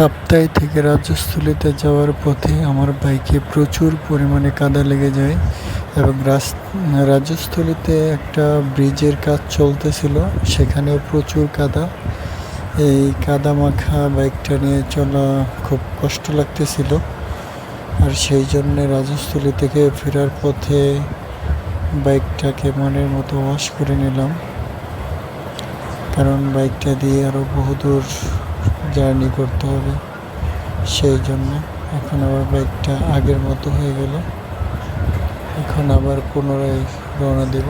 কাপ্তাই থেকে রাজস্থলীতে যাওয়ার পথে আমার বাইকে প্রচুর পরিমাণে কাদা লেগে যায় এবং রাজস্থলীতে একটা ব্রিজের কাজ চলতেছিল, সেখানেও প্রচুর কাদা। এই কাদা মাখা বাইকটা নিয়ে চলা খুব কষ্ট লাগতেছিল। আর সেই জন্য রাজস্থলী থেকে ফেরার পথে বাইকটাকে মনের মতো ওয়াশ করে নিলাম। কারণ বাইকটা দিয়ে আরও বহুদূর জার্নি করতে হবে। সেই জন্য এখন আবার বাইকটা আগের মতো হয়ে গেল। এখন আবার পুনরায় রওনা দেব।